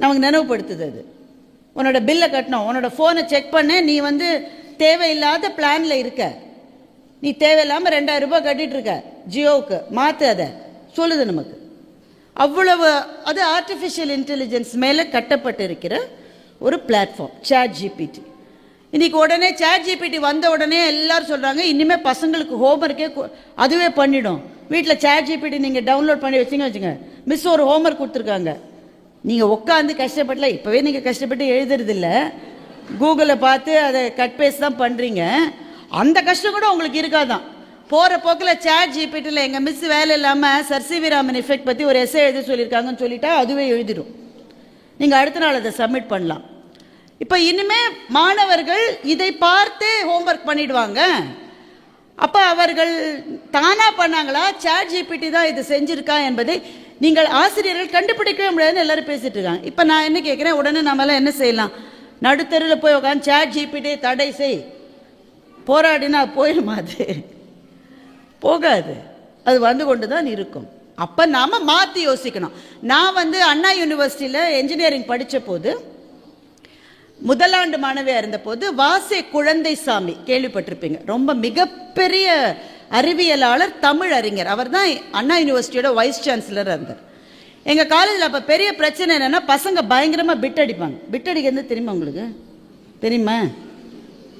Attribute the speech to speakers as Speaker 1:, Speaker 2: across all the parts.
Speaker 1: நமக்கு நினைவுபடுத்துது அது. உன்னோட பில்லை கட்டணும். உன்னோட ஃபோனை செக் பண்ண. நீ வந்து தேவையில்லாத பிளானில் இருக்க. நீ தேவையில்லாமல் ரெண்டாயிரம் ரூபாய் கட்டிட்டு இருக்க. ஜியோவுக்கு. மாற்று அதை. சொல்லுது நமக்கு. அவ்வளவு அது ஆர்டிஃபிஷியல் இன்டெலிஜென்ஸ் மேலே கட்டப்பட்டு இருக்கிற ஒரு பிளாட்ஃபார்ம் சேட் ஜிபிடி இன்றைக்கி உடனே சேட் ஜிபிடி வந்த உடனே எல்லாரும் சொல்கிறாங்க இனிமேல் பசங்களுக்கு ஹோம்ஒர்க்கே அதுவே பண்ணிடும். வீட்டில் சேட் ஜிபிடி நீங்கள் டவுன்லோட் பண்ணி வச்சிங்க வச்சுங்க மிஸ் ஒரு ஹோம்ஒர்க் கொடுத்துருக்காங்க. நீங்கள் உட்காந்து கஷ்டப்படல இப்போவே நீங்கள் கஷ்டப்பட்டு எழுதுறதில்ல. கூகுளில் பார்த்து அதை கட் பேஸ் தான் பண்ணுறீங்க அந்த கஷ்டம் கூட உங்களுக்கு இருக்காதான். போகிற போக்கில் சேட் ஜிபிடியில் எங்கள் மிஸ் வேலை இல்லாமல் சர் சி எஃபெக்ட் பற்றி ஒரு எஸ்ஏ எழுத சொல்லியிருக்காங்கன்னு சொல்லிட்டா அதுவே எழுதிடும் நீங்கள் அடுத்த நாள் அதை சப்மிட் பண்ணலாம். இப்போ இனிமே மாணவர்கள் இதை பார்த்தே ஹோம்ஒர்க் பண்ணிடுவாங்க. அப்போ அவர்கள் தானாக பண்ணாங்களா? சேட் ஜிபிடி தான் இது செஞ்சுருக்கா என்பதை நீங்கள் ஆசிரியர்கள் கண்டுபிடிக்கவே முடியாதுன்னு எல்லாரும் பேசிட்டு இருக்காங்க. இப்போ நான் என்ன கேட்குறேன் உடனே நம்மளாம் என்ன செய்யலாம்? நடுத்தருவில் போய் உட்காந்து சேட் ஜிபிடி தடை செய். போராடினா போயிடுமா அது? போகாது. அது வந்து கொண்டு தான் இருக்கும். அப்போ நாம் மாற்றி யோசிக்கணும். நான் வந்து அண்ணா யூனிவர்சிட்டியில் என்ஜினியரிங் படித்த போது முதலாண்டு மாணவியாக இருந்தபோது வாசே குழந்தை சாமி கேள்விப்பட்டிருப்பீங்க. ரொம்ப மிகப்பெரிய அறிவியலாளர் தமிழ் அறிஞர். அவர் தான் அண்ணா யூனிவர்சிட்டியோட வைஸ் சான்சலராக இருந்தார். எங்கள் காலேஜில் அப்போ பெரிய பிரச்சனை என்னென்னா பசங்க பயங்கரமாக பிட் அடிப்பாங்க. பிட் அடிக்கிறது தெரியுமா உங்களுக்கு? தெரியுமா?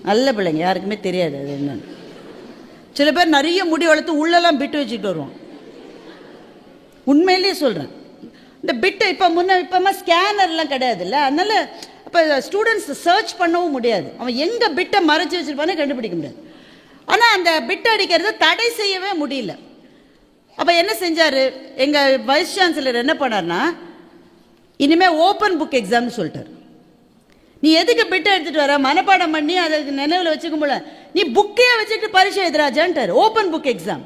Speaker 1: நல்ல பிள்ளைங்க யாருக்குமே தெரியாது அது என்னன்னு. சில பேர் நிறைய முடி வளர்த்து உள்ளெல்லாம் பிட்டு வச்சுக்கிட்டு வருவான் உண்மையிலேயே சொல்கிறேன் இந்த பிட்டு இப்போ முன்ன இப்போமா ஸ்கேனர்லாம் கிடையாதுல்ல. அதனால் இப்போ ஸ்டூடெண்ட்ஸ் சர்ச் பண்ணவும் முடியாது. அவன் எங்கே பிட்டை மறைச்சி வச்சுருப்பானே கண்டுபிடிக்க முடியாது. ஆனால் அந்த பிட் அடிக்கிறத தடை செய்யவே முடியல. அப்போ என்ன செஞ்சார்? எங்கள் வைஸ் சான்சலர் என்ன பண்ணார்னா இனிமேல் ஓப்பன் புக் எக்ஸாம்னு சொல்லிட்டார். நீ எதுக்கு பிட்டை எடுத்துகிட்டு வர? மனப்பாடம் பண்ணி அதை நினைவில் வச்சுக்க முடியல நீ புக்கே வச்சுட்டு பரீட்சை எழுதுறாஜான்ட்டார் ஓப்பன் புக் எக்ஸாம்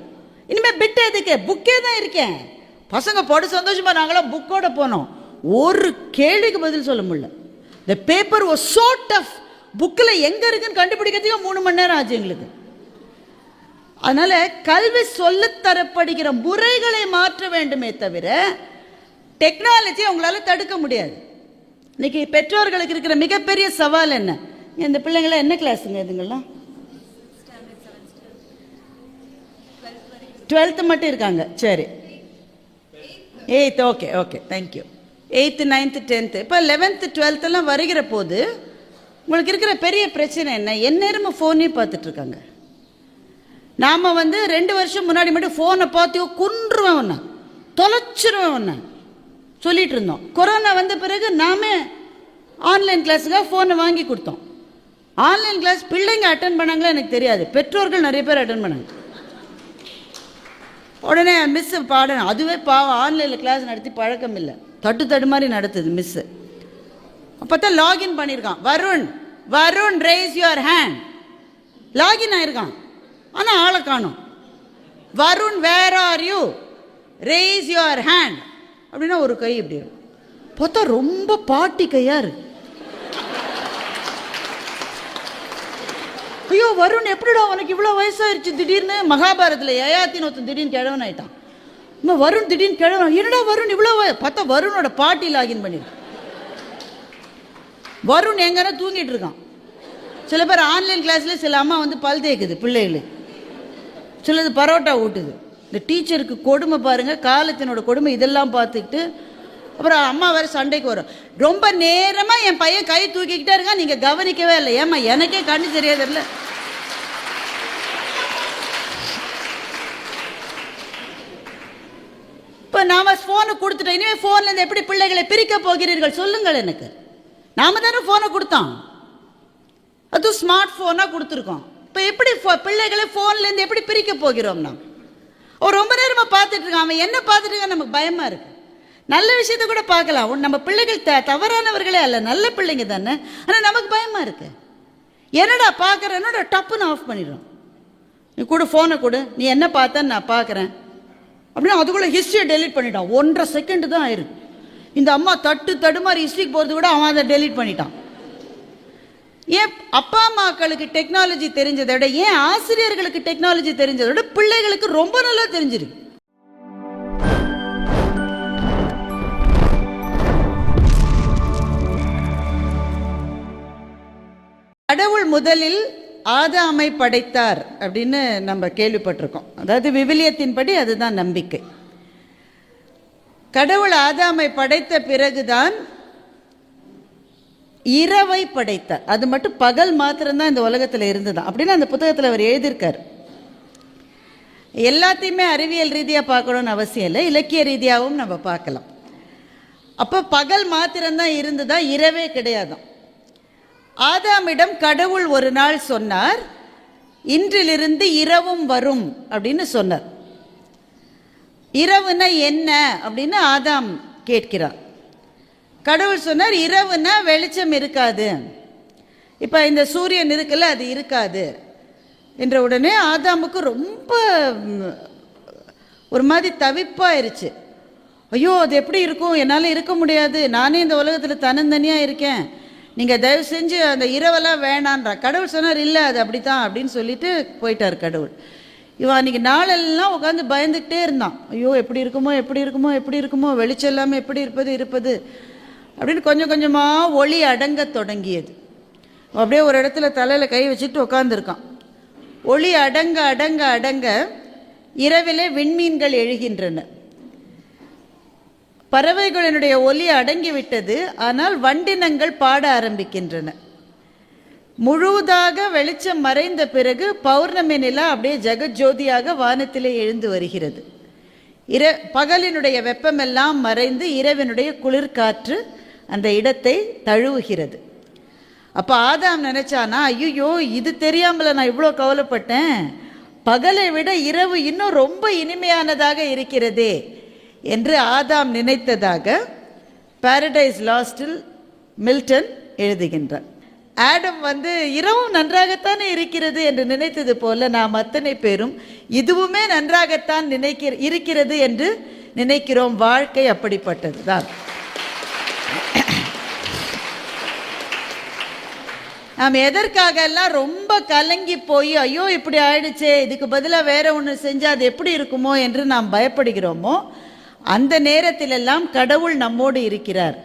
Speaker 1: இனிமேல் பிட்டு எதுக்கு? புக்கே தான் இருக்கேன். பசங்க போட சந்தோஷமா நாங்களாம் புக்கோட போனோம். ஒரு கேள்விக்கு பதில் சொல்ல முடியல. The paper was sort of புக்கில் எங்கே இருக்குன்னு கண்டுபிடிக்கிறதுக்கு மூணு மணி நேரம் ஆச்சு எங்களுக்கு. அதனால் கல்வி சொல்லித்தரப்படுகிற முறைகளை மாற்ற வேண்டுமே தவிர டெக்னாலஜி அவங்களால தடுக்க முடியாது. இன்னைக்கு பெற்றோர்களுக்கு இருக்கிற மிகப்பெரிய சவால் என்ன? இந்த பிள்ளைங்களாம் என்ன கிளாஸுங்க இதுங்கெல்லாம்? டுவெல்த்து மட்டும் இருக்காங்க. சரி. Eighth okay okay thank you eighth ninth tenth இப்போ லெவன்த்து டுவெல்த்தெல்லாம் வருகிற போது உங்களுக்கு இருக்கிற பெரிய பிரச்சனை என்ன? எந்நேரமும் ஃபோனே பார்த்துட்ருக்காங்க நாம் வந்து ரெண்டு வருஷம் முன்னாடி மட்டும் ஃபோனை பார்த்தியோ குன்றுவேன் ஒன்று தொலைச்சிருவேன் ஒன்று சொல்லிட்டு இருந்தோம். கொரோனா வந்த பிறகு நாமே ஆன்லைன் கிளாஸுக்காக ஃபோனை வாங்கி கொடுத்தோம். ஆன்லைன் கிளாஸ் பிள்ளைங்க அட்டன் பண்ணாங்களா எனக்கு தெரியாது. பெற்றோர்கள் நிறைய பேர் அட்டன் பண்ணாங்க. உடனே மிஸ்ஸு பாடம் அதுவே பாவம். ஆன்லைனில் கிளாஸ் நடத்தி பழக்கம் இல்லை. தட்டு தடு மாதிரி நடத்துது மிஸ்ஸு அப்போ தான் லாகின் பண்ணியிருக்கான். Varun. Varun raise your hand login ஆயிருக்கான். ஆனால் ஆளை காணும். Varun where are you raise your hand அப்படின்னா ஒரு கை இப்படி பார்த்தா ரொம்ப பாட்டி கையா இருக்கு. ஐயோ வருண் எப்படிடா உனக்கு இவ்வளோ வயசாயிருச்சு? திடீர்னு மகாபாரத்தில் யயாத்தின்னு ஒருத்தன் திடீர்னு கிழவன் ஆயிட்டான். இன்னும் வருண் திடீர்னு கிழவன். என்னடா வருண் இவ்வளோ பார்த்தா வருணோட பாட்டி லாகின் பண்ணிடு வருண் எங்கன்னா தூங்கிட்டு இருக்கான். சில பேர் ஆன்லைன் கிளாஸ்ல சில அம்மா வந்து பல் தேய்க்குது பிள்ளைகளுக்கு சிலது பரோட்டா ஊட்டுது. இந்த டீச்சருக்கு கொடுமை பாருங்கள் காலத்தினோட கொடுமை இதெல்லாம் பார்த்துக்கிட்டு அப்புறம் அம்மா வேற சண்டைக்கு வரும். ரொம்ப நேரமாக என் பையன் கை தூக்கிக்கிட்டே இருக்கா நீங்கள் கவனிக்கவே இல்லை. ஏம்மா எனக்கே கண்ணு தெரியாதுல்ல? இப்போ நாம் ஃபோனை கொடுத்துட்டோம். இனிமேல் ஃபோன்லேருந்து எப்படி பிள்ளைகளை பிரிக்க போகிறீர்கள் சொல்லுங்கள் எனக்கு. நாம தானே ஃபோனை கொடுத்தோம். அதுவும் ஸ்மார்ட் ஃபோனாக கொடுத்துருக்கோம். இப்போ எப்படி ஃபோ- பிள்ளைகளை ஃபோன்லேருந்து எப்படி பிரிக்க போகிறோம் நாம்? அவன் ரொம்ப நேரமாக பார்த்துட்டு இருக்கான். அவன் என்ன பார்த்துட்டு இருக்கான் நமக்கு பயமாக இருக்கு. நல்ல விஷயத்த கூட பார்க்கலாம். நம்ம பிள்ளைகள் த தவறானவர்களே அல்ல. நல்ல பிள்ளைங்க தானே. ஆனால் நமக்கு பயமாக இருக்கு. என்னடா பார்க்குறேன் டப்புன்னு ஆஃப் பண்ணிடுறோம். நீ கூட ஃபோனை கொடு. நீ என்ன பார்த்தேன்னு நான் பார்க்குறேன். அப்படின்னா அதுக்குள்ளே ஹிஸ்ட்ரியை டெலிட் பண்ணிட்டான். ஒன்றரை செகண்டு தான் ஆயிருக்கு. இந்த அம்மா தட்டு தடுமாறி ஹிஸ்ட்ரிக்கு போகிறது கூட அவன் அதை டெலிட் பண்ணிட்டான். ஏன் அப்பா அம்மாக்களுக்கு டெக்னாலஜி தெரிஞ்சதை விட ஏன் ஆசிரியர்களுக்கு டெக்னாலஜி தெரிஞ்சதை விட பிள்ளைகளுக்கு ரொம்ப நல்லா தெரிஞ்சிருக்கு. கடவுள் முதலில் ஆதாமை படைத்தார் அப்படின்னு நம்ம கேள்விப்பட்டிருக்கோம். அதாவது விவிலியத்தின் படி அதுதான் நம்பிக்கை. கடவுள் ஆதாமை படைத்த பிறகுதான் இரவை படைத்தார். அது மட்டும் பகல் மாத்திரம்தான் இந்த உலகத்தில் இருந்ததான் அப்படின்னு அந்த புத்தகத்தில் அவர் எழுதியிருக்கார். எல்லாத்தையுமே அறிவியல் ரீதியாக பார்க்கணும்னு அவசியம் இல்லை. இலக்கிய ரீதியாகவும் நம்ம பார்க்கலாம். அப்போ பகல் மாத்திரம்தான் இருந்ததா? இரவே கிடையாதாம் ஆதாமிடம் கடவுள் ஒரு நாள் சொன்னார் இன்றிலிருந்து இரவும் வரும் அப்படின்னு சொன்னார். இரவுனா என்ன? அப்படின்னு ஆதாம் கேட்கிறார். கடவுள் சொன்னார் இரவுனா வெளிச்சம் இருக்காது. இப்போ இந்த சூரியன் இருக்குல்ல அது இருக்காது. என்ற உடனே ஆதாமுக்கு ரொம்ப ஒரு மாதிரி தவிப்பாயிருச்சு. ஐயோ அது எப்படி இருக்கும்? என்னால் இருக்க முடியாது. நானே இந்த உலகத்தில் தன்னந்தனியாக இருக்கேன். நீங்கள் தயவு செஞ்சு அந்த இரவெல்லாம் வேணான்றா. கடவுள் சொன்னார் இல்லை அது அப்படி தான் அப்படின்னு சொல்லிட்டு போயிட்டார் கடவுள். இவன் அன்றைக்கி நாளெல்லாம் உட்காந்து பயந்துக்கிட்டே இருந்தான். ஐயோ எப்படி இருக்குமோ எப்படி இருக்குமோ எப்படி இருக்குமோ வெளிச்சம் இல்லாமல் எப்படி இருப்பது இருப்பது? அப்படின்னு கொஞ்சம் கொஞ்சமாக ஒளி அடங்க தொடங்கியது. அப்படியே ஒரு இடத்துல தலையில் கை வச்சுட்டு உட்காந்துருக்கான் ஒளி அடங்க அடங்க அடங்க இரவிலே விண்மீன்கள் எழுகின்றன. பறவைகளினுடைய ஒலி அடங்கிவிட்டது ஆனால் வண்டினங்கள் பாட ஆரம்பிக்கின்றன. முழுவதாக வெளிச்சம் மறைந்த பிறகு பௌர்ணமி நிலா அப்படியே ஜெகஜோதியாக வானத்திலே எழுந்து வருகிறது. இர பகலினுடைய வெப்பமெல்லாம் மறைந்து இரவினுடைய குளிர்காற்று அந்த இடத்தை தழுவுகிறது. அப்போ ஆதாம் நினச்சானா ஐயோ இது தெரியாமல நான் இவ்வளோ கவலைப்பட்டேன். பகலை விட இரவு இன்னும் ரொம்ப இனிமையானதாக இருக்கிறதே என்று ஆதாம் நினைத்ததாக பாரடைஸ் லாஸ்டில் மில்டன் எழுதுகின்றார் ஆடம் வந்து இரவும் நன்றாகத்தானே இருக்கிறது என்று நினைத்தது போல நாம் அத்தனை பேரும் இதுவுமே நன்றாகத்தான் நினைக்கிற இருக்கிறது என்று நினைக்கிறோம். வாழ்க்கை அப்படிப்பட்டது தான் நாம் எதற்காக எல்லாம் ரொம்ப கலங்கி போய் ஐயோ இப்படி ஆயிடுச்சே இதுக்கு பதிலாக வேற ஒன்று செஞ்சால் அது எப்படி இருக்குமோ? என்று நாம் பயப்படுகிறோமோ அந்த நேரத்திலெல்லாம் கடவுள் நம்மோடு இருக்கிறார்.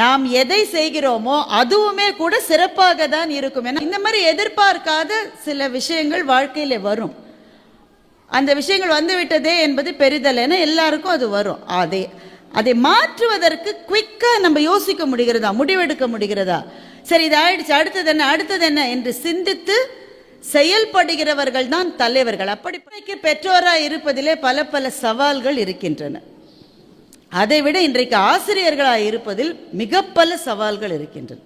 Speaker 1: நாம் எதை செய்கிறோமோ அதுவுமே கூட சிறப்பாக தான் இருக்கும். ஏன்னா இந்த மாதிரி எதிர்பார்க்காத சில விஷயங்கள் வாழ்க்கையில் வரும். அந்த விஷயங்கள் வந்துவிட்டதே என்பது பெரிதல் ஏன்னா எல்லாருக்கும் அது வரும். அதே அதை மாற்றுவதற்கு குயிக்காக நம்ம யோசிக்க முடிகிறதா? முடிவெடுக்க முடிகிறதா? சரி இது ஆயிடுச்சு. அடுத்தது என்ன? அடுத்தது என்ன? என்று சிந்தித்து செயல்படுகிறவர்கள் தான் தலைவர்கள். அப்படி பெற்றோராக இருப்பதிலே பல பல சவால்கள் இருக்கின்றன. அதை விட இன்றைக்கு ஆசிரியர்களாக இருப்பதில் மிக பல சவால்கள் இருக்கின்றன.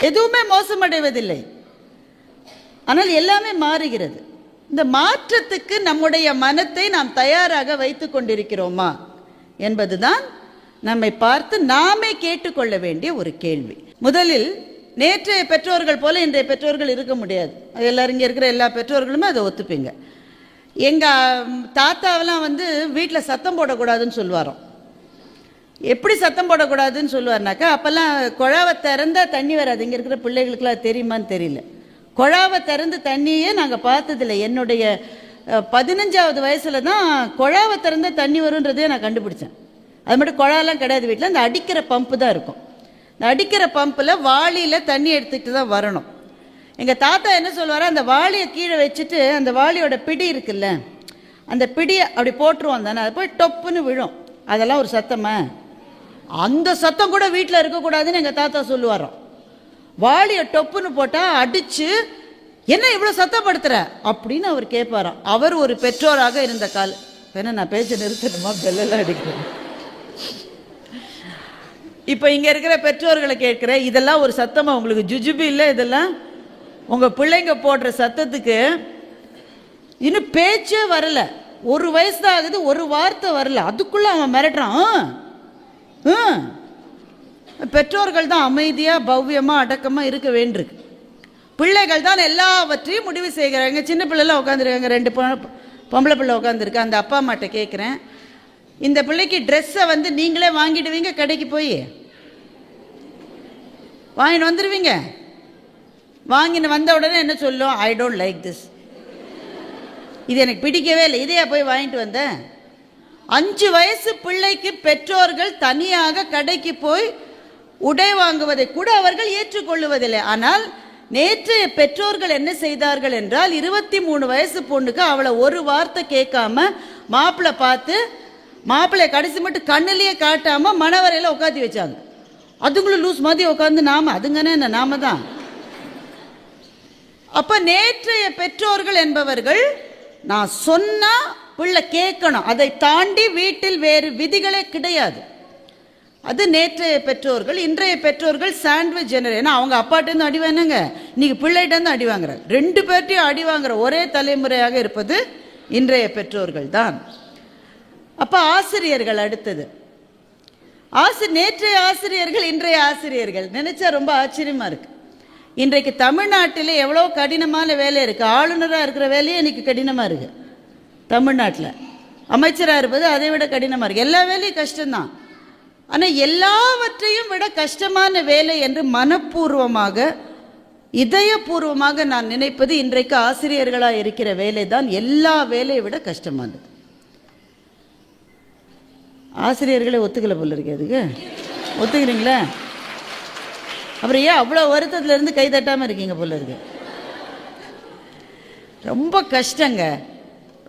Speaker 1: எதுவுமே மோசமடைவதில்லை. ஆனால் எல்லாமே மாறுகிறது. இந்த மாற்றத்துக்கு நம்முடைய மனத்தை நாம் தயாராக வைத்து கொண்டிருக்கிறோமா என்பதுதான் நம்மை பார்த்து நாமே கேட்டுக்கொள்ள வேண்டிய ஒரு கேள்வி. முதலில் நேற்றைய பெற்றோர்கள் போல இன்றைய பெற்றோர்கள் இருக்க முடியாது. எல்லாரும் இங்கே இருக்கிற எல்லா பெற்றோர்களுமே அதை ஒத்துப்பீங்க. எங்கள் தாத்தாவெல்லாம் வந்து வீட்டில் சத்தம் போடக்கூடாதுன்னு சொல்லுவாரோ எப்படி சத்தம் போடக்கூடாதுன்னு சொல்லுவார்னாக்கா அப்போல்லாம் குழாவை திறந்தால் தண்ணி வராது. இங்கே இருக்கிற பிள்ளைகளுக்குலாம் தெரியுமான்னு தெரியல. குழாவை திறந்து தண்ணியே நாங்கள் பார்த்ததில்ல. என்னுடைய பதினஞ்சாவது வயசில் தான் குழாவை திறந்த தண்ணி வருன்றதே நான் கண்டுபிடிச்சேன். அது மட்டும் குழாலாம் கிடையாது வீட்டில் அந்த அடிக்கிற பம்பு தான் இருக்கும். இந்த அடிக்கிற பம்பில் வாளியில் தண்ணி எடுத்துக்கிட்டு தான் வரணும். எங்கள் தாத்தா என்ன சொல்லுவாரோ அந்த வாளியை கீழே வச்சுட்டு அந்த வாளியோட பிடி இருக்குல்ல அந்த பிடியை அப்படி போட்டுருவோம் தானே அது போய் டொப்புன்னு விழும். அதெல்லாம் ஒரு சத்தமாக அந்த சத்தம் கூட வீட்டில் இருக்கக்கூடாதுன்னு எங்கள் தாத்தா சொல்லுவாரோம். வாளியை டொப்புன்னு போட்டால் அடித்து என்ன இவ்வளோ சத்தப்படுத்துகிற அப்படின்னு அவர் கேட்பாராம். அவர் ஒரு பெற்றோராக இருந்த கால் வேணா நான் பேச்ச நிறுத்தணுமா? பெல்லெல்லாம் அடிக்கிறேன் இப்போ இங்கே இருக்கிற பெற்றோர்களை கேட்குற இதெல்லாம் ஒரு சத்தமாக உங்களுக்கு ஜுஜுபி இல்லை இதெல்லாம்? உங்கள் பிள்ளைங்க போடுற சத்தத்துக்கு இன்னும் பேச்சே வரல. ஒரு வயசு தான் ஆகுது ஒரு வார்த்தை வரல. அதுக்குள்ளே அவன் மிரட்டுறான். ஆ. பெற்றோர்கள் தான் அமைதியாக பவ்யமாக அடக்கமாக இருக்க வேண்டியிருக்கு. பிள்ளைகள் தான் எல்லாவற்றையும் முடிவு செய்கிறாங்க. சின்ன பிள்ளைலாம் உட்காந்துருக்காங்க ரெண்டு பொம்பளை பிள்ளை உட்காந்துருக்கு அந்த அப்பா அம்மாட்ட கேட்குறேன். இந்த பிள்ளைக்கு ட்ரெஸ்ஸை வந்து நீங்களே வாங்கிடுவீங்க கடைக்கு போய்? வாங்கிட்டு வந்துடுவீங்க வாங்கின்னு வந்த உடனே என்ன சொல்லும்? ஐ டோன்ட் லைக் திஸ் இது எனக்கு பிடிக்கவே இல்லை. இதையா போய் வாங்கிட்டு வந்தேன் அஞ்சு வயசு பிள்ளைக்கு பெற்றோர்கள் தனியாக கடைக்கு போய் உடை வாங்குவதை கூட அவர்கள் ஏற்றுக்கொள்ளுவதில்லை. ஆனால் நேற்றைய பெற்றோர்கள் என்ன செய்தார்கள் என்றால் இருபத்தி மூணு வயசு பொண்ணுக்கு அவளை ஒரு வார்த்தை கேட்காம மாப்பிள்ளை பார்த்து மாப்பிள்ளை கடைசி மட்டும் கண்ணிலேயே காட்டாம மணவரையில உட்காந்து வச்சாங்க. அதுங்களும் லூஸ் மாதிரி உட்காந்து நாம அதுங்கன்னு என்ன? நாம தான். அப்ப நேற்றைய பெற்றோர்கள் என்பவர்கள் நான் சொன்னா பிள்ளை கேட்கணும். அதை தாண்டி வீட்டில் வேறு விதிகளே கிடையாது. அது நேற்றைய பெற்றோர்கள் இன்றைய பெற்றோர்கள் சாண்ட்விச் ஜெனரே ஏன்னா அவங்க அப்பாட்டேருந்து அடி வாங்கினாங்க. இன்னைக்கு பிள்ளைகிட்டேருந்து அடி வாங்குறாங்க ரெண்டு பேர்ட்டையும் அடி வாங்குற ஒரே தலைமுறையாக இருப்பது இன்றைய பெற்றோர்கள் தான். அப்போ ஆசிரியர்கள் அடுத்தது. ஆசி நேற்றைய ஆசிரியர்கள் இன்றைய ஆசிரியர்கள். நினச்சா ரொம்ப ஆச்சரியமாக இருக்குது இன்றைக்கு தமிழ்நாட்டில் எவ்வளோ கடினமான வேலை இருக்குது ஆளுநராக இருக்கிற வேலையே இன்னைக்கு கடினமாக இருக்குது தமிழ்நாட்டில். அமைச்சராக இருப்பது அதை விட கடினமாக இருக்குது எல்லா வேலையும் கஷ்டம்தான். ஆனால் எல்லாவற்றையும் விட கஷ்டமான வேலை என்று மனப்பூர்வமாக இதயபூர்வமாக நான் நினைப்பது இன்றைக்கு ஆசிரியர்களாக இருக்கிற வேலை தான் எல்லா வேலையை விட கஷ்டமானது. ஆசிரியர்களே ஒத்துக்கலை போல இருக்கு அதுக்கு. ஒத்துக்கிறீங்களா? அப்புறம் ஏன் அவ்வளோ வருத்தத்துலேருந்து கை தட்டாமல் இருக்கீங்க போல இருக்கு? ரொம்ப கஷ்டங்க.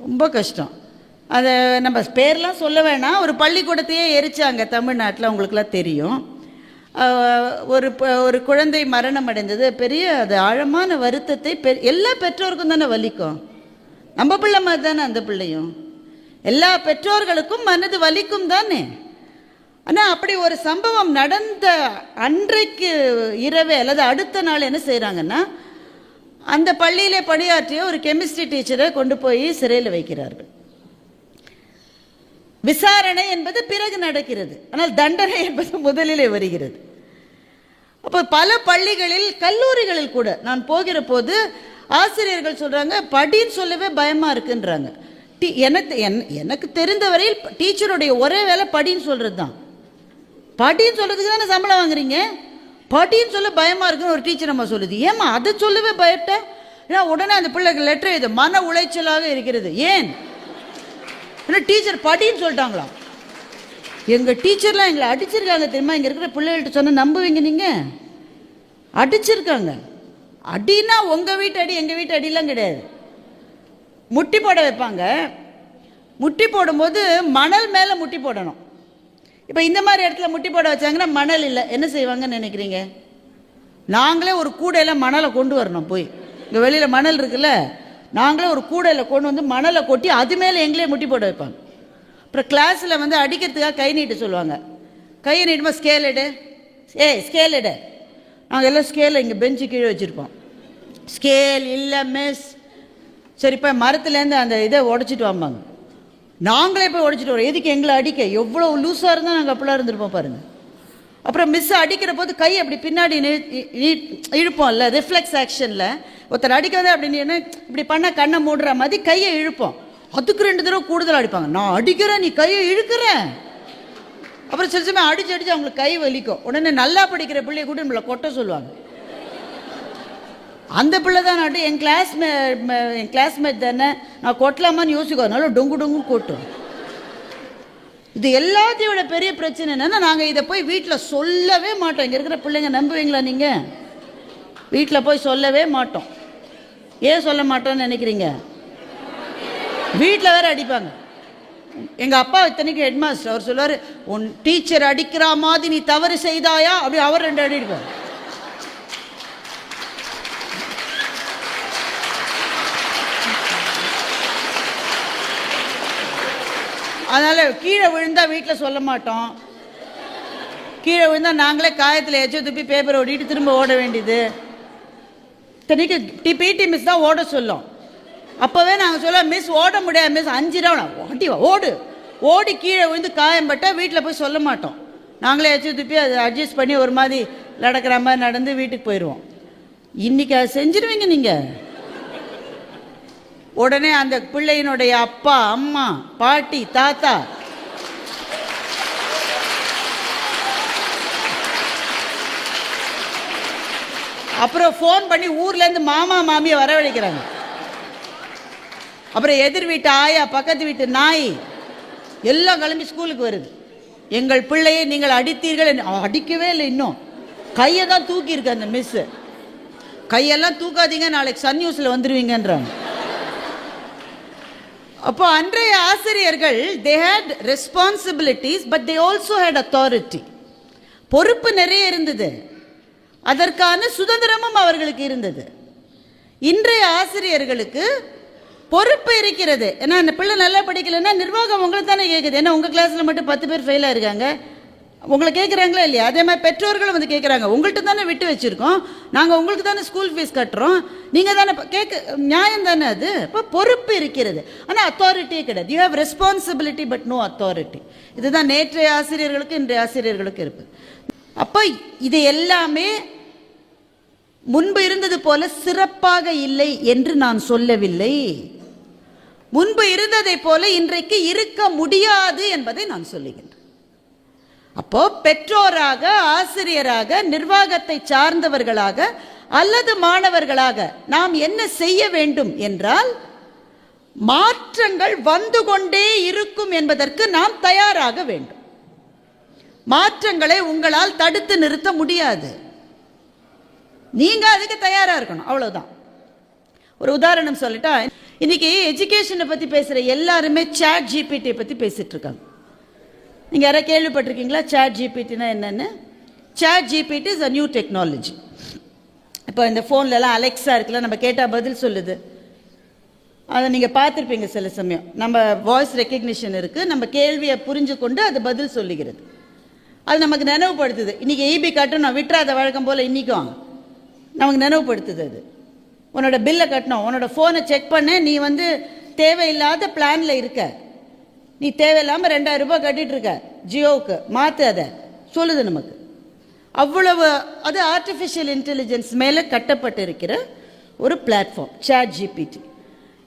Speaker 1: ரொம்ப கஷ்டம். அதை நம்ம பேர்லாம் சொல்ல வேணாம். ஒரு பள்ளிக்கூடத்தையே எரிச்சாங்க தமிழ்நாட்டில் உங்களுக்குலாம் தெரியும். ஒரு ஒரு குழந்தை மரணம் அடைந்தது. பெரிய அது ஆழமான வருத்தத்தை பெ எல்லா பெற்றோருக்கும் தானே வலிக்கும். நம்ம பிள்ளை மாதிரி தானே அந்த பிள்ளையும். எல்லா பெற்றோர்களுக்கும் மனது வலிக்கும் தானே. ஆனால் அப்படி ஒரு சம்பவம் நடந்த அன்றைக்கு இரவே அல்லது அடுத்த நாள் என்ன செய்கிறாங்கன்னா அந்த பள்ளியிலே பணியாற்றிய ஒரு கெமிஸ்ட்ரி டீச்சரை கொண்டு போய் சிறையில் வைக்கிறார்கள். விசாரணை என்பது பிறகு நடக்கிறது. ஆனால் தண்டனை என்பது முதலிலே வருகிறது. அப்போ பல பள்ளிகளில் கல்லூரிகளில் கூட நான் போகிற போது ஆசிரியர்கள் சொல்கிறாங்க படின்னு சொல்லவே பயமாக இருக்குன்றாங்க. டி எனக்கு என்- எனக்கு தெரிந்த வரையில் டீச்சருடைய ஒரே வேலை படின்னு சொல்கிறது தான் படின்னு சொல்கிறதுக்கு தானே சம்பளம் வாங்குறீங்க? படின்னு சொல்ல பயமாக இருக்குன்னு ஒரு டீச்சர் நம்ம சொல்லுது. ஏமா அதை சொல்லவே பயப்பட்ட? ஏன்னா உடனே அந்த பிள்ளைக்கு லெட்டர் எழுது. மன உளைச்சலாக இருக்கிறது. ஏன்? ஏன்னா டீச்சர் படின்னு சொல்லிட்டாங்களாம். எங்கள் டீச்சர்லாம் எங்களை அடிச்சிருக்காங்க தெரியுமா? இங்கே இருக்கிற பிள்ளைகள்கிட்ட சொன்னால் நம்புவீங்க நீங்கள் அடிச்சிருக்காங்க. அடின்னா உங்கள் வீட்டு அடி எங்கள் வீட்டு அடிலாம் கிடையாது. முட்டி போட வைப்பாங்க. முட்டி போடும்போது மணல் மேலே முட்டி போடணும். இப்போ இந்த மாதிரி இடத்துல முட்டி போட வச்சாங்கன்னா மணல் இல்லை. என்ன செய்வாங்கன்னு நினைக்கிறீங்க? நாங்களே ஒரு கூடையில் மணலை கொண்டு வரணும் போய். இங்கே வெளியில் மணல் இருக்குல்ல? நாங்களே ஒரு கூடையில் கொண்டு வந்து மணலை கொட்டி அது மேலே எங்களே முட்டி போட வைப்பாங்க. அப்புறம் கிளாஸில் வந்து அடிக்கிறதுக்காக கை நீட்டு சொல்லுவாங்க. கையை நீட்டுமா ஸ்கேல் எடு. ஏய் ஸ்கேல் எடு. நாங்கள் எல்லாம் ஸ்கேலை இங்கே பெஞ்சு கீழே வச்சுருப்போம். ஸ்கேல் இல்லை மிஸ் சரிப்பா மரத்துலேருந்து அந்த இதை உடச்சிட்டு வாம்பாங்க. நாங்களே போய் உடச்சிட்டு வரோம். எதுக்கு எங்களை அடிக்க? எவ்வளோ லூஸாக இருந்தால் நாங்கள் அப்படிலாம் இருந்திருப்போம் பாருங்கள் அப்புறம் மிஸ் அடிக்கிற போது கை அப்படி பின்னாடி நீ- இ- இழுப்போம்ல ரிஃப்ளெக்ஸ் ஆக்ஷனில் ஒருத்தர் அடிக்க அப்படின்னு இப்படி பண்ண கண்ணை மூடுற மாதிரி கையை இழுப்போம். அதுக்கு ரெண்டு தடவை கூடுதல் அடிப்பாங்க. நான் அடிக்கிறேன் நீ கையை இழுக்கிற. அப்புறம் சில சமயம் அடிச்சு அடிச்சு அவங்களுக்கு கை வலிக்கும். உடனே நல்லா படிக்கிற பிள்ளைய கூட நம்மளை கொட்ட சொல்லுவாங்க. அந்த பிள்ளை தான் நாட்டு என் கிளாஸ் என் கிளாஸ்மேட் தானே நான் கொட்டலாமான்னு யோசிக்கோ அதனால டொங்கு டொங்கு கொட்டும். இது எல்லாத்தையும் விட பெரிய பிரச்சனை என்னன்னா நாங்கள் இதை போய் வீட்டில் சொல்லவே மாட்டோம். இங்கே இருக்கிற பிள்ளைங்க நம்புவீங்களா நீங்கள் வீட்டில் போய் சொல்லவே மாட்டோம். ஏன் சொல்ல மாட்டோம்னு நினைக்கிறீங்க? வீட்டில் வேறு அடிப்பாங்க. எங்கள் அப்பா இத்தனைக்கும் ஹெட் மாஸ்டர் அவர் சொல்லுவார் உன் டீச்சர் அடிக்கிற மாதிரி நீ தவறு செய்தாயா? அப்படி அவர் ரெண்டு அடி அடிப்பார். அதனால் கீழே விழுந்தால் வீட்டில் சொல்ல மாட்டோம். கீழே விழுந்தால் நாங்களே காயத்தில் எச்ச துப்பி பேப்பர் ஓடிட்டு திரும்ப ஓட வேண்டியது. இத்தனைக்கு டி பிடி மிஸ் தான் ஓட சொல்லும். அப்போவே நாங்கள் சொல்ல மிஸ் ஓட முடியாது மிஸ் அஞ்சு ரூபா ஓட்டி ஓடு. ஓடி கீழே விழுந்து காயம்பட்டால் வீட்டில் போய் சொல்ல மாட்டோம். நாங்களே எச்ச துப்பி அதை அட்ஜஸ்ட் பண்ணி ஒரு மாதிரி நடக்கிற மாதிரி நடந்து வீட்டுக்கு போயிடுவோம் இன்றைக்கி அதை செஞ்சிருவீங்க நீங்கள் உடனே அந்த பிள்ளையினுடைய அப்பா அம்மா பாட்டி தாத்தா அப்புறம் ஃபோன் பண்ணி ஊர்லேருந்து மாமா மாமியை வரவழைக்கிறாங்க. அப்புறம் எதிர் வீட்டு ஆயா பக்கத்து வீட்டு நாய் எல்லாம் கிளம்பி ஸ்கூலுக்கு வருது. எங்கள் பிள்ளையை நீங்கள் அடித்தீர்கள் அடிக்கவே இல்லை இன்னும். கையை தான் தூக்கியிருக்கு அந்த மிஸ்ஸு கையெல்லாம் தூக்காதீங்க நாளைக்கு சன் நியூஸில் வந்துடுவீங்கன்றாங்க அப்போ அன்றைய ஆசிரியர்கள் they had responsibilities but they also had authority பொறுப்பு நிறைய இருந்தது. அதற்கான சுதந்திரமும் அவர்களுக்கு இருந்தது. இன்றைய ஆசிரியர்களுக்கு பொறுப்பு இருக்கிறது. ஏன்னா அந்த பிள்ளை நல்லா படிக்கலைன்னா நிர்வாகம் உங்களுக்கு தானே கேட்குது ஏன்னா உங்கள் கிளாஸில் மட்டும் பத்து பேர் ஃபெயிலாக இருக்காங்க உங்களை கேட்குறாங்களா இல்லையா? அதே மாதிரி பெற்றோர்களும் வந்து கேட்குறாங்க உங்கள்கிட்ட தானே விட்டு வச்சுருக்கோம். நாங்கள் உங்களுக்கு தானே ஸ்கூல் ஃபீஸ் கட்டுறோம். நீங்கள் தானே கேட்க நியாயம் தானே அது? இப்போ பொறுப்பு இருக்கிறது. ஆனால் அத்தாரிட்டியே கிடையாது. You have responsibility but no authority இதுதான் நேற்றைய ஆசிரியர்களுக்கு இன்றைய ஆசிரியர்களுக்கு இருக்குது அப்போ இது எல்லாமே முன்பு இருந்தது போல சிறப்பாக இல்லை என்று நான் சொல்லவில்லை. முன்பு இருந்ததை போல இன்றைக்கு இருக்க முடியாது என்பதை நான் சொல்லுகின்றேன். அப்போ பெற்றோராக ஆசிரியராக நிர்வாகத்தை சார்ந்தவர்களாக அல்லது மாணவர்களாக நாம் என்ன செய்ய வேண்டும் என்றால் மாற்றங்கள் வந்து கொண்டே இருக்கும் என்பதற்கு நாம் தயாராக வேண்டும். மாற்றங்களை உங்களால் தடுத்து நிறுத்த முடியாது. நீங்கள் அதுக்கு தயாராக இருக்கணும். அவ்வளோதான் ஒரு உதாரணம் சொல்லிட்டா இன்னைக்கு எஜுகேஷனை பற்றி பேசுகிற எல்லாருமே சேட் ஜிபிடியை பற்றி பேசிகிட்டு இருக்காங்க. நீங்கள் யாராவது கேள்விப்பட்டிருக்கீங்களா? சேட் ஜிபிடினா என்னென்னு? Chat GPT is a new technology இப்போ இந்த ஃபோன்லலாம் அலெக்ஸா இருக்குல்ல நம்ம கேட்டால் பதில் சொல்லுது. அதை நீங்கள் பார்த்துருப்பீங்க சில சமயம். நம்ம வாய்ஸ் ரெக்கக்னிஷன் இருக்குது நம்ம கேள்வியை புரிஞ்சு கொண்டு அது பதில் சொல்லுகிறது. அது நமக்கு நினைவுபடுத்துது. இன்றைக்கி ஈபி கட்டணும் விட்டுறாத வழக்கம் போல் இன்றைக்கும் நமக்கு நினைவுபடுத்துது அது. உன்னோட பில்லை கட்டணும். உன்னோட ஃபோனை செக் பண்ண. நீ வந்து தேவையில்லாத பிளானில் இருக்க. நீ தேவையில்லாமல் ரெண்டாயிரம் ரூபாய் கட்டிகிட்டு இருக்க. ஜியோவுக்கு. மாற்று அதை. சொல்லுது நமக்கு. அவ்வளவு அது ஆர்டிஃபிஷியல் இன்டெலிஜென்ஸ் மேலே கட்டப்பட்டிருக்கிற ஒரு பிளாட்ஃபார்ம் சேட் ஜிபிடி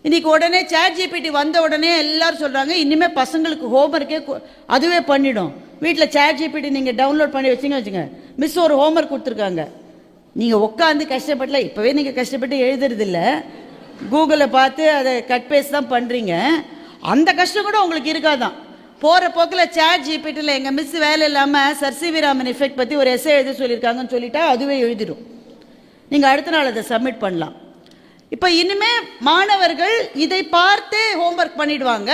Speaker 1: இன்றைக்கி உடனே சேட் ஜிபிடி வந்த உடனே எல்லோரும் சொல்கிறாங்க இனிமேல் பசங்களுக்கு ஹோம்ஒர்க்கே அதுவே பண்ணிடும். வீட்டில் சேட் ஜிபிடி நீங்கள் டவுன்லோட் பண்ணி வச்சிங்க வச்சுங்க மிஸ் ஒரு ஹோம்ஒர்க் கொடுத்துருக்காங்க. நீங்கள் உட்காந்து கஷ்டப்படல இப்போவே நீங்கள் கஷ்டப்பட்டு எழுதுறதில்ல. கூகுளில் பார்த்து அதை கட் பேஸ் தான் பண்ணுறீங்க அந்த கஷ்டம் கூட உங்களுக்கு இருக்காதான். போகிற போக்கில் சேட் ஜிபிடியில் எங்கள் மிஸ் வேலை இல்லாமல் sir C V Raman effect பற்றி ஒரு எஸ்ஏ எழுத சொல்லியிருக்காங்கன்னு சொல்லிட்டா அதுவே எழுதிடும் நீங்கள் அடுத்த நாள் அதை சப்மிட் பண்ணலாம். இப்போ இனிமே மாணவர்கள் இதை பார்த்தே ஹோம்ஒர்க் பண்ணிடுவாங்க.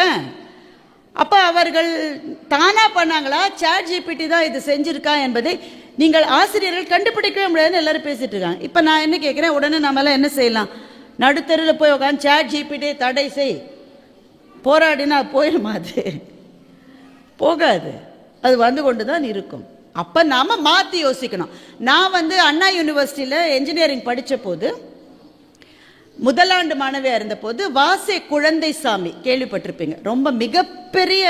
Speaker 1: அப்போ அவர்கள் தானாக பண்ணாங்களா? சேட் ஜிபிடி தான் இது செஞ்சுருக்கா என்பதை நீங்கள் ஆசிரியர்கள் கண்டுபிடிக்கவே முடியாதுன்னு எல்லாரும் பேசிட்டு இருக்காங்க. இப்போ நான் என்ன கேட்குறேன் உடனே நம்மளாம் என்ன செய்யலாம்? நடுத்தருவில் போய் உட்காந்து சேட் ஜிபிடி தடை செய். போராடினா போயிடுமா அது? போகாது. அது வந்து கொண்டு தான் இருக்கும். அப்போ நாம் மாற்றி யோசிக்கணும். நான் வந்து அண்ணா யூனிவர்சிட்டியில் என்ஜினியரிங் படித்த போது முதலாண்டு மாணவியாக இருந்தபோது வாசே குழந்தைசாமி கேள்விப்பட்டிருப்பீங்க. ரொம்ப மிகப்பெரிய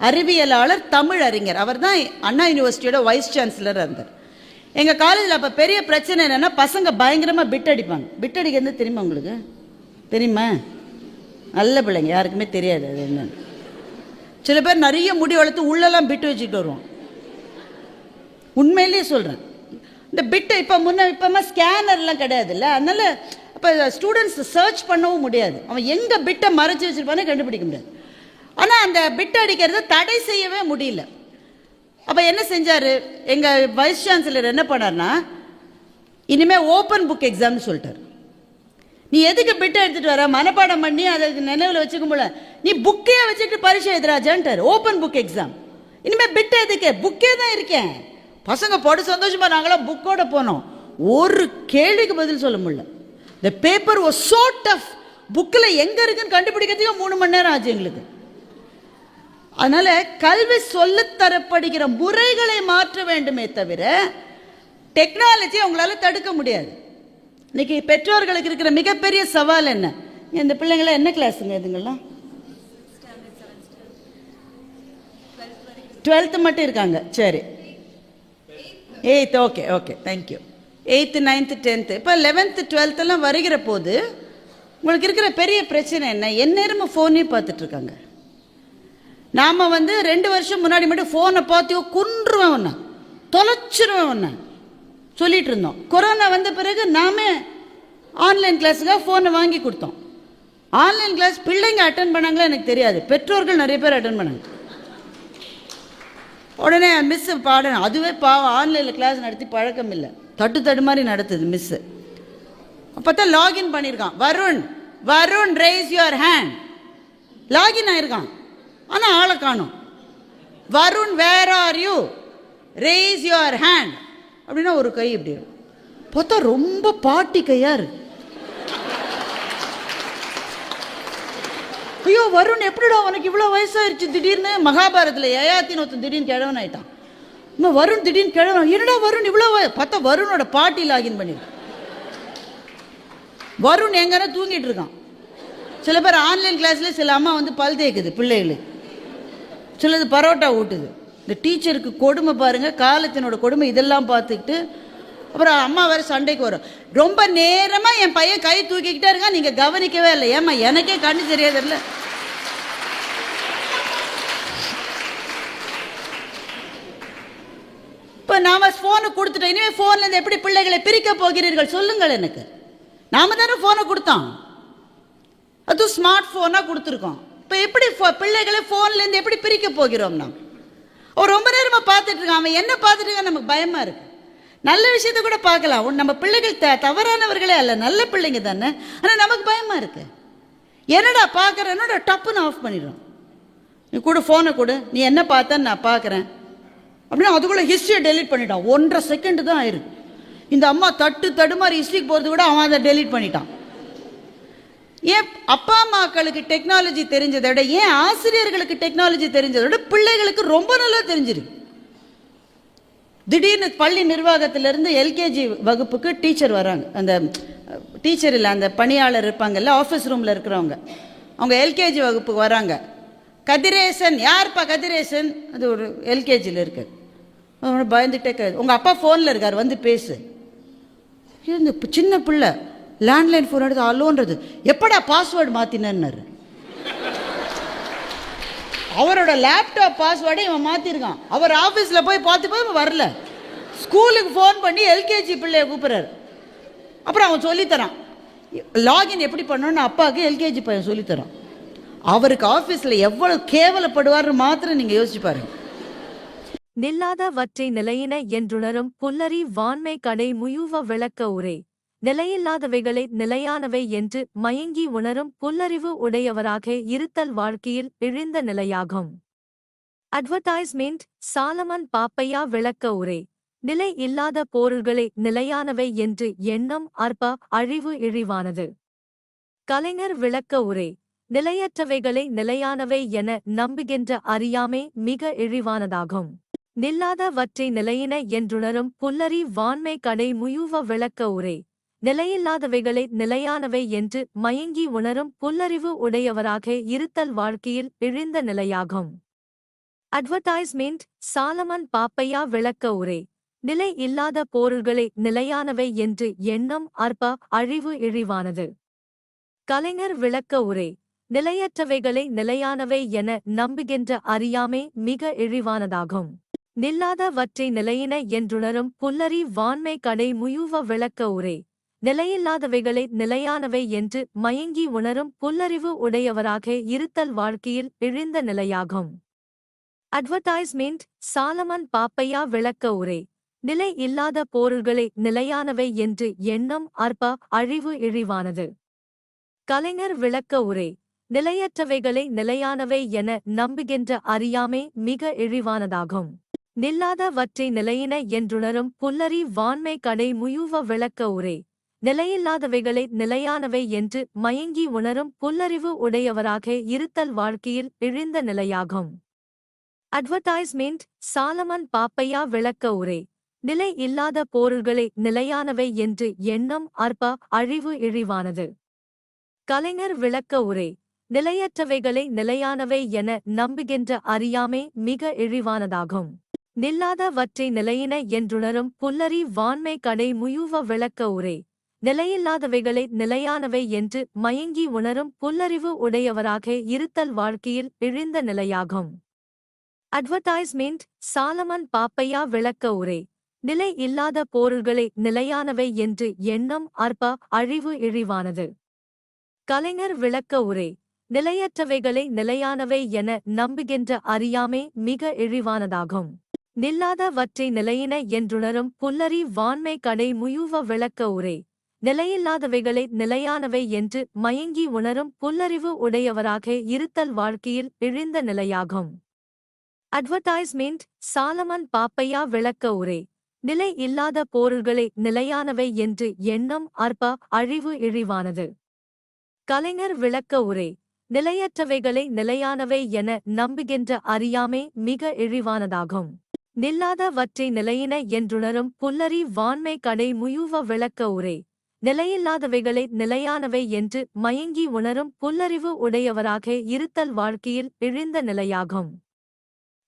Speaker 1: அறிவியலாளர் தமிழ் அறிஞர். அவர் தான் அண்ணா யூனிவர்சிட்டியோட வைஸ் சான்சலராக இருந்தார். எங்கள் காலேஜில் அப்போ பெரிய பிரச்சனை என்னென்னா பசங்க பயங்கரமாக பிட் அடிப்பாங்க. பிட் அடிக்கிறது தெரியுமா உங்களுக்கு? தெரியுமா? நல்ல பிள்ளைங்க. யாருக்குமே தெரியாது அது என்னன்னு. சில பேர் நிறைய முடி வளர்த்து உள்ளெல்லாம் பிட்டு வச்சுக்கிட்டு வருவோம் உண்மையிலேயே சொல்கிறேன் இந்த பிட்டு இப்போ முன்ன இப்போமா ஸ்கேனர்லாம் கிடையாதுல்ல? அதனால் அப்போ ஸ்டூடெண்ட்ஸ் சர்ச் பண்ணவும் முடியாது. அவன் எங்கே பிட்டை மறைச்சி வச்சுருப்பானே கண்டுபிடிக்க முடியாது. ஆனால் அந்த பிட் அடிக்கிறத தடை செய்யவே முடியல. அப்போ என்ன செஞ்சார்? எங்கள் வைஸ் சான்சலர் என்ன பண்ணார்னா இனிமேல் ஓப்பன் புக் எக்ஸாம்னு சொல்லிட்டார். நீ எதுக்கு பிட்டை எடுத்துகிட்டு வர? மனப்பாடம் பண்ணி அதை நினைவில் வச்சுக்க முடியல நீ புக்கே வச்சுட்டு பரீட்சை எழுதுறாஜான்ட்டார். ஓப்பன் புக் எக்ஸாம் இனிமேல் பிட்டை எதுக்கு? புக்கே தான் இருக்கேன். பசங்க போட சந்தோஷமா நாங்களாம் புக்கோட போனோம். ஒரு கேள்விக்கு பதில் சொல்ல முடியல. இந்த பேப்பர் ஒரு சோ டஃப் புக்கில் எங்கே இருக்குன்னு கண்டுபிடிக்கிறதுக்கு மூணு மணி நேரம் ஆச்சு எங்களுக்கு. அதனால் கல்வி சொல்லித்தரப்படுகிற முறைகளை மாற்ற வேண்டுமே தவிர டெக்னாலஜி அவங்களால தடுக்க முடியாது. இன்னைக்கு பெற்றோர்களுக்கு இருக்கிற மிகப்பெரிய சவால் என்ன? இந்த பிள்ளைங்களாம் என்ன கிளாஸுங்க இதுங்கெல்லாம்? டுவெல்த்து மட்டும் இருக்காங்க. சரி. Eighth okay okay thank you eighth ninth tenth இப்போ லெவன்த்து டுவெல்த்தெல்லாம் வருகிற போது உங்களுக்கு இருக்கிற பெரிய பிரச்சனை என்ன? எந்நேரமும் ஃபோனே பார்த்துட்ருக்காங்க. நாம் வந்து ரெண்டு வருஷம் முன்னாடி மட்டும் ஃபோனை பார்த்தியோ குன்றுவேன் ஒன்று தொலைச்சிருவேன் ஒன்று சொல்லிட்டு இருந்தோம் கொரோனா வந்த பிறகு நாமே ஆன்லைன் கிளாஸுக்காக ஃபோனை வாங்கி கொடுத்தோம். ஆன்லைன் கிளாஸ் பிள்ளைங்க அட்டன் பண்ணாங்களா எனக்கு தெரியாது. பெற்றோர்கள் நிறைய பேர் அட்டன் பண்ணாங்க. உடனே மிஸ்ஸு பாடணும் அதுவே பாவம். ஆன்லைனில் கிளாஸ் நடத்தி பழக்கம் இல்லை. தட்டு தடு மாதிரி நடத்துது மிஸ்ஸு அப்போ தான் லாகின் பண்ணியிருக்கான். Varun Varun raise your hand login ஆயிருக்கான். ஆனால் ஆளை காணும். Varun where are you raise your hand அப்படின்னா ஒரு கை இப்படி இருக்கும். பார்த்தா ரொம்ப பாட்டி கையா இருக்கு. ஐயோ வருண் எப்படிடா உனக்கு இவ்வளோ வயசாயிருச்சு? திடீர்னு மகாபாரத்தில் ஏயாத்தின் ஒருத்தன் திடீர்னு கிழவன் ஆயிட்டான் இன்னும் வருண் திடீர்னு கிழவன் என்னடா வருண் இவ்வளோ பார்த்தா வருணோட பாட்டி லாகின் பண்ணிடு வருண் எங்கன்னா தூங்கிட்டு இருக்கான். சில பேர் ஆன்லைன் கிளாஸ்ல சில அம்மா வந்து பல் தேய்க்குது பிள்ளைகளுக்கு சிலது பரோட்டா ஊட்டுது. இந்த டீச்சருக்கு கொடுமை பாருங்க காலத்தினோட கொடுமை இதெல்லாம் பார்த்துக்கிட்டு அப்புறம் அம்மா வேறு சண்டைக்கு வரும். ரொம்ப நேரமாக என் பையன் கை தூக்கிக்கிட்டே இருக்கான் நீங்கள் கவனிக்கவே இல்லை. ஏம்மா எனக்கே கண்ணு தெரியாதுல்ல. இப்போ நாம் ஃபோனை கொடுத்துட்டோம். இனிமே ஃபோன்லேருந்து எப்படி பிள்ளைகளை பிரிக்க போகிறீர்கள்? சொல்லுங்கள் எனக்கு. நாம தானே ஃபோனை கொடுத்தோம். அதுவும் ஸ்மார்ட் ஃபோனாக கொடுத்துருக்கோம். இப்போ எப்படி ஃபோ- பிள்ளைகளை ஃபோன்லேருந்து எப்படி பிரிக்க போகிறோம் நாம்? அவன் ரொம்ப நேரமாக பார்த்துட்டு இருக்கான். அவன் என்ன பார்த்துட்டு இருக்கான் நமக்கு பயமாக இருக்கு. நல்ல விஷயத்த கூட பார்க்கலாம். உன் நம்ம பிள்ளைகள் த தவறானவர்களே அல்ல. நல்ல பிள்ளைங்க தானே. ஆனால் நமக்கு பயமாக இருக்கு. என்னடா பார்க்குறேன்னோட டப்புன்னு ஆஃப் பண்ணிடும் நீ கூட ஃபோனை கொடு. நீ என்ன பார்த்தன்னு நான் பார்க்குறேன். அப்படின்னு அதுக்குள்ளே ஹிஸ்ட்ரியை டெலிட் பண்ணிட்டான். ஒன்றரை செகண்ட் தான் ஆயிருக்கு இந்த அம்மா தட்டு தடுமாறி ஹிஸ்ட்ரிக்கு போகிறது கூட அவன் அதை டெலிட் பண்ணிட்டான். ஏன் அப்பா அம்மாக்களுக்கு டெக்னாலஜி தெரிஞ்சதை விட ஏன் ஆசிரியர்களுக்கு டெக்னாலஜி தெரிஞ்சதை விட பிள்ளைகளுக்கு ரொம்ப நல்லா தெரிஞ்சிருக்கு திடீர்னு பள்ளி நிர்வாகத்திலிருந்து எல்கேஜி வகுப்புக்கு டீச்சர் வராங்க. அந்த டீச்சர் இல்லை அந்த பணியாளர் இருப்பாங்கல்ல ஆஃபீஸ் ரூமில் இருக்கிறவங்க. அவங்க எல்கேஜி வகுப்புக்கு வராங்க. கதிரேசன் யார்ப்பா கதிரேசன்? அது ஒரு எல்கேஜியில் இருக்குது பயந்துட்டே கிடையாது உங்கள் அப்பா ஃபோனில் இருக்கார் வந்து பேசு. இந்த சின்ன பிள்ளை லேண்ட்லைன் ஃபோன் எடுத்து அலோன்றது. எப்படா பாஸ்வேர்டு மாற்றினார் அவரோட லேப்டாப் பாஸ்வேர்டை இவன் மாற்றிருக்கான் அவர் ஆஃபீஸில் போய் பார்த்து போய் இவன் வரல. ஸ்கூலுக்கு ஃபோன் பண்ணி எல்கேஜி பிள்ளையை கூப்பிட்றாரு. அப்புறம் அவன் சொல்லித்தரான். லாகின் எப்படி பண்ணணும்னு அப்பாவுக்கு எல்கேஜி பையன் சொல்லித்தரான். அவருக்கு ஆஃபீஸில் எவ்வளோ கேவலப்படுவார்னு மாத்திரம் நீங்கள் யோசிச்சு நில்லாத
Speaker 2: நில்லாதவற்றை நிலையின என்றுணரும் புல்லறி வான்மை கடை முயுவ விளக்க உரை. நிலையில்லாதவைகளை நிலையானவை என்று மயங்கி உணரும் புல்லறிவு உடையவராக இருத்தல் வாழ்க்கையில் இழிந்த நிலையாகும். அட்வர்டைஸ்மெண்ட் சாலமன் பாப்பையா விளக்க உரை. நிலை இல்லாத பொருள்களை நிலையானவை என்று எண்ணம் அற்ப அழிவு இழிவானது. கலைஞர் விளக்க உரை. நிலையற்றவைகளை நிலையானவை என நம்புகின்ற அறியாமை மிக இழிவானதாகும். நில்லாத வற்றை நிலையின என்றுணரும் புல்லறி வான்மை கடை முயுவ விளக்க உரை. நிலையில்லாதவைகளை நிலையானவை என்று மயங்கி உணரும் புல்லறிவு உடையவராக இருத்தல் வாழ்க்கையில் இழிந்த நிலையாகும். அட்வர்டைஸ்மெண்ட் சாலமன் பாப்பையா விளக்க உரை. நிலை இல்லாத பொருள்களை நிலையானவை என்று எண்ணம் அற்ப அழிவு இழிவானது. கலைஞர் விளக்க உரை. நிலையற்றவைகளை நிலையானவை என நம்புகின்ற அறியாமை மிக இழிவானதாகும். நில்லாத வற்றை நிலையின என்றுணரும் புல்லறி வான்மை கடை முயுவ விளக்க உரை. நிலையில்லாதவைகளை நிலையானவை என்று மயங்கி உணரும் புல்லறிவு உடையவராக இருத்தல் வாழ்க்கையில் இழிந்த நிலையாகும். அட்வர்டைஸ்மெண்ட் சாலமன் பாப்பையா விளக்க உரை. நிலை இல்லாத பொருள்களை நிலையானவை என்று எண்ணம் அற்ப அழிவு இழிவானது. கலைஞர் விளக்க உரை. நிலையற்றவைகளை நிலையானவை என நம்புகின்ற அறியாமை மிக இழிவானதாகும். நில்லாத வற்றை நிலையின என்றுணரும் புல்லறி வான்மை கடை முயுவ விளக்க உரை. நிலையில்லாதவைகளை நிலையானவை என்று மயங்கி உணரும் புல்லறிவு உடையவராக இருத்தல் வாழ்க்கையில் இழிந்த நிலையாகும். அட்வர்டைஸ்மெண்ட் சாலமன் பாப்பையா விளக்க உரை. நிலை இல்லாத பொருள்களை நிலையானவை என்று எண்ணம் அற்ப அழிவு இழிவானது. கலைஞர் விளக்க உரை. நிலையற்றவைகளை நிலையானவை என நம்புகின்ற அறியாமை மிக இழிவானதாகும். நில்லாதவற்றை நிலையின என்றுணரும் புல்லறி வான்மை கடை முயுவ விளக்க உரை. நிலையில்லாதவைகளை நிலையானவை என்று மயங்கி உணரும் புல்லறிவு உடையவராக இருத்தல் வாழ்க்கையில் இழிந்த நிலையாகும். அட்வர்டைஸ்மெண்ட் சாலமன் பாப்பையா விளக்க உரை. நிலை இல்லாத பொருள்களை நிலையானவை என்று எண்ணம் அற்ப அழிவு இழிவானது. கலைஞர் விளக்க உரை. நிலையற்றவைகளை நிலையானவை என நம்புகின்ற அறியாமை மிக இழிவானதாகும். நில்லாதவற்றை நிலையின என்றுணரும் புல்லறி வான்மை கடை முயுவ விளக்க உரை. நிலையில்லாதவைகளை நிலையானவை என்று மயங்கி உணரும் புல்லறிவு உடையவராக இருத்தல் வாழ்க்கையில் இழிந்த நிலையாகும். அட்வர்டைஸ்மெண்ட் சாலமன் பாப்பையா விளக்க உரை. நிலை இல்லாத பொருள்களை நிலையானவை என்று எண்ணம் அற்ப அழிவு இழிவானது. கலைஞர் விளக்க உரை. நிலையற்றவைகளை நிலையானவை என நம்புகின்ற அறியாமை மிக இழிவானதாகும். நில்லாத வற்றை நிலையின என்றுணரும் புல்லறி வான்மை கடை முயுவ விளக்க உரை. நிலையில்லாதவைகளை நிலையானவை என்று மயங்கி உணரும் புல்லறிவு உடையவராக இருத்தல் வாழ்க்கையில் இழிந்த நிலையாகும்.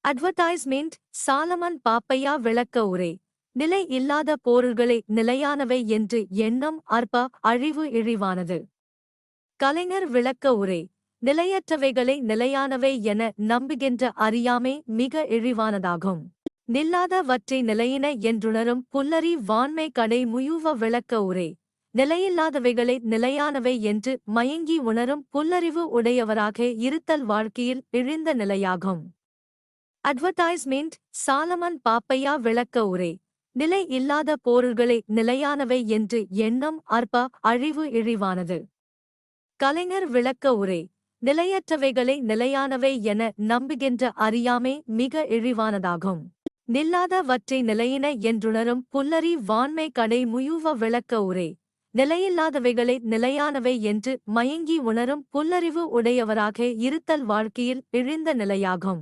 Speaker 2: அட்வர்டைஸ்மெண்ட் சாலமன் பாப்பையா விளக்க உரை. நிலை இல்லாத பொருள்களை நிலையானவை என்று எண்ணம் அற்ப அழிவு இழிவானது. கலைஞர் விளக்க உரை. நிலையற்றவைகளை நிலையானவை என நம்புகின்ற அறியாமை மிக இழிவானதாகும். நில்லாத வற்றை நிலையின என்றுணரும் புல்லறி வான்மை கடை முயுவ விளக்க உரை. நிலையில்லாதவைகளை நிலையானவை என்று மயங்கி உணரும் புல்லறிவு உடையவராக இருத்தல் வாழ்க்கையில் இழிந்த நிலையாகும். அட்வர்டைஸ்மெண்ட் சாலமன் பாப்பையா விளக்க உரை. நிலை இல்லாத பொருள்களை நிலையானவை என்று எண்ணம் அற்ப அழிவு இழிவானது. கலைஞர் விளக்க உரை. நிலையற்றவைகளை நிலையானவை என நம்புகின்ற அறியாமை மிக இழிவானதாகும். நில்லாத வற்றை நிலையின என்றுணரும் புல்லறி வான்மை கடை முயுவ விளக்க உரை. நிலையில்லாதவைகளை நிலையானவை என்று மயங்கி உணரும் புல்லறிவு உடையவராக இருத்தல் வாழ்க்கையில் இழிந்த நிலையாகும்.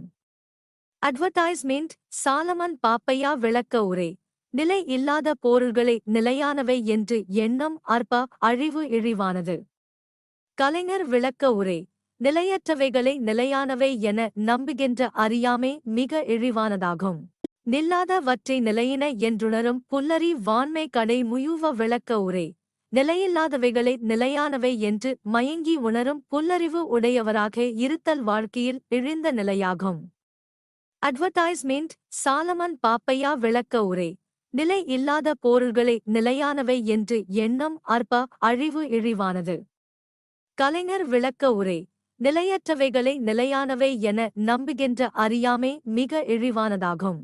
Speaker 2: அட்வர்டைஸ்மெண்ட் சாலமன் பாப்பையா விளக்க உரை. நிலை இல்லாத பொருள்களை நிலையானவை என்று எண்ணம் அற்ப அழிவு இழிவானது. கலைஞர் விளக்க உரை. நிலையற்றவைகளை நிலையானவை என நம்புகின்ற அறியாமை மிக இழிவானதாகும். நில்லாத வற்றை நிலையின என்றுணரும் புல்லறி வான்மை கடை முயுவ விளக்க உரை. நிலையில்லாதவைகளை நிலையானவை என்று மயங்கி உணரும் புல்லறிவு உடையவராக இருத்தல் வாழ்க்கையில் இழிந்த நிலையாகும். அட்வர்டைஸ்மெண்ட் சாலமன் பாப்பையா விளக்க உரை. நிலை இல்லாத பொருள்களை நிலையானவை என்று எண்ணம் அற்ப அழிவு இழிவானது. கலைஞர் விளக்க உரை. நிலையற்றவைகளை நிலையானவை என நம்புகின்ற அறியாமை மிக இழிவானதாகும்.